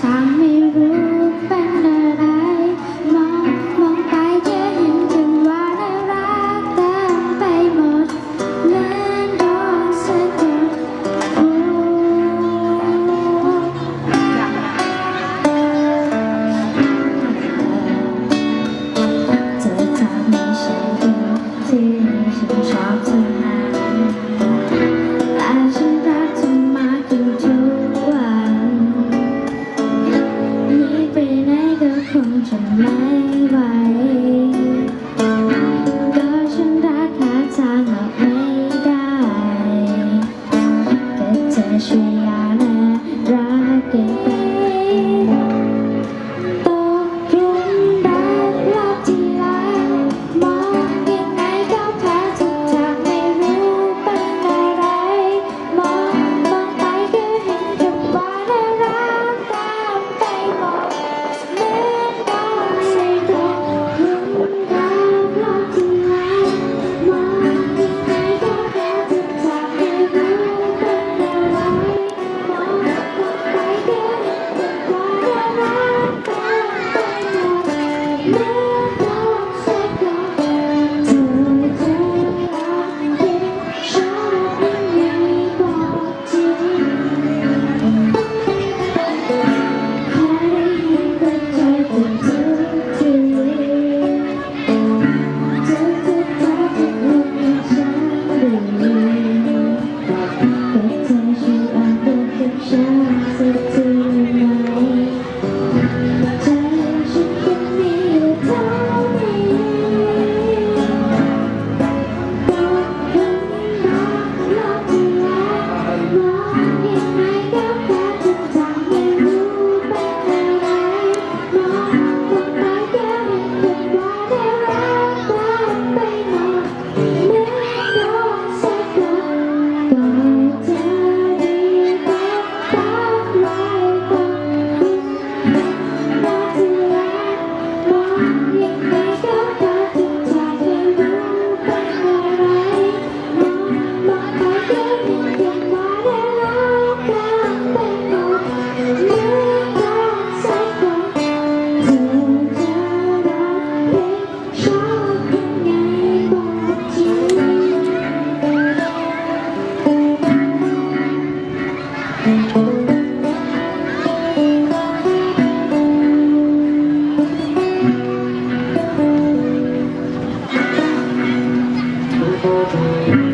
ใช่ ฉันไม่ไหวก็ฉันรักหาทางออกไม่ได้แต่เธอช่วย Música you.